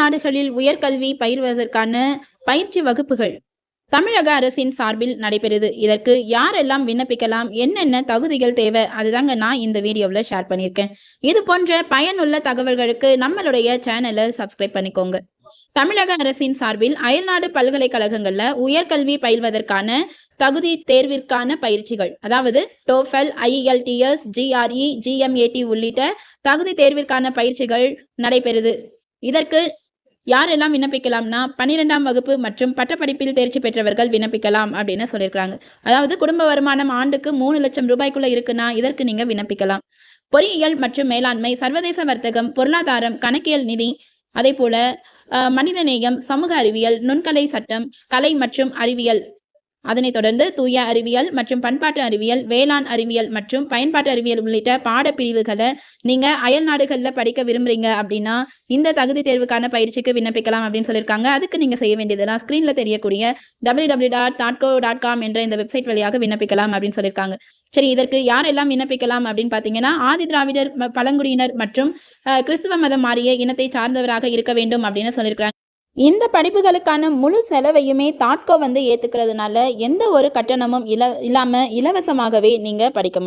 நாடுகளில் உயர்கல்வி பயிர்வதற்கான பயிற்சி வகுப்புகள் தமிழக அரசின் சார்பில் நடைபெறுது. இதற்கு யாரெல்லாம் விண்ணப்பிக்கலாம் என்னென்ன தகுதிகள் தேவை அதுதாங்க நான் இந்த வீடியோவில் ஷேர் பண்ணியிருக்கேன். இது போன்ற பயனுள்ள தகவல்களுக்கு நம்மளுடைய சேனலை சப்ஸ்கிரைப் பண்ணிக்கோங்க. தமிழக அரசின் சார்பில் அயல்நாடு பல்கலைக்கழகங்களில் உயர்கல்வி பயில்வதற்கான தகுதி தேர்விற்கான பயிற்சிகள் அதாவது டோஃபெல் ஐஎல்டிஎஸ் ஜிஆர்இ ஜிஎம்ஏடி உள்ளிட்ட தகுதி தேர்விற்கான பயிற்சிகள் நடைபெறுது. இதற்கு யாரெல்லாம் விண்ணப்பிக்கலாம்னா பன்னிரெண்டாம் வகுப்பு மற்றும் பட்டப்படிப்பில் தேர்ச்சி பெற்றவர்கள் விண்ணப்பிக்கலாம் அப்படின்னு சொல்லியிருக்கிறாங்க. அதாவது குடும்ப வருமானம் ஆண்டுக்கு மூணு லட்சம் ரூபாய்க்குள்ள இருக்குன்னா இதற்கு நீங்க விண்ணப்பிக்கலாம். பொறியியல் மற்றும் மேலாண்மை சர்வதேச வர்த்தகம் பொருளாதாரம் கணக்கியல் நிதி அதே போல மனிதநேயம் சமூக அறிவியல் நுண்கலை சட்டம் கலை மற்றும் அறிவியல் அதனைத் தொடர்ந்து தூய அறிவியல் மற்றும் பண்பாட்டு அறிவியல் வேளாண் அறிவியல் மற்றும் பயன்பாட்டு அறிவியல் உள்ளிட்ட பாடப்பிரிவுகளை நீங்கள் அயல் நாடுகளில் படிக்க விரும்புறீங்க அப்படின்னா இந்த தகுதி தேர்வுக்கான பயிற்சிக்கு விண்ணப்பிக்கலாம் அப்படின்னு சொல்லியிருக்காங்க. அதுக்கு நீங்கள் செய்ய வேண்டியதுலாம் ஸ்க்ரீனில் தெரியக்கூடிய டபிள்யூ டபிள்யூ டாட் தாட்கோ டாட் காம் என்ற இந்த வெப்சைட் வழியாக விண்ணப்பிக்கலாம் அப்படின்னு சொல்லியிருக்காங்க. சரி இதற்கு யாரெல்லாம் விண்ணப்பிக்கலாம் அப்படின்னு பார்த்தீங்கன்னா ஆதி திராவிடர் பழங்குடியினர் மற்றும் கிறிஸ்துவ மதம் மாறிய இனத்தை சார்ந்தவராக இருக்க வேண்டும் அப்படின்னு சொல்லியிருக்காங்க இந்த படிப்புகளுக்கான முழு செலவையுமே தாட்கோ வந்து ஏற்றுக்கிறதுனால எந்த ஒரு கட்டணமும் இல இல்லாமல் இலவசமாகவே நீங்கள் படிக்க முடியும்.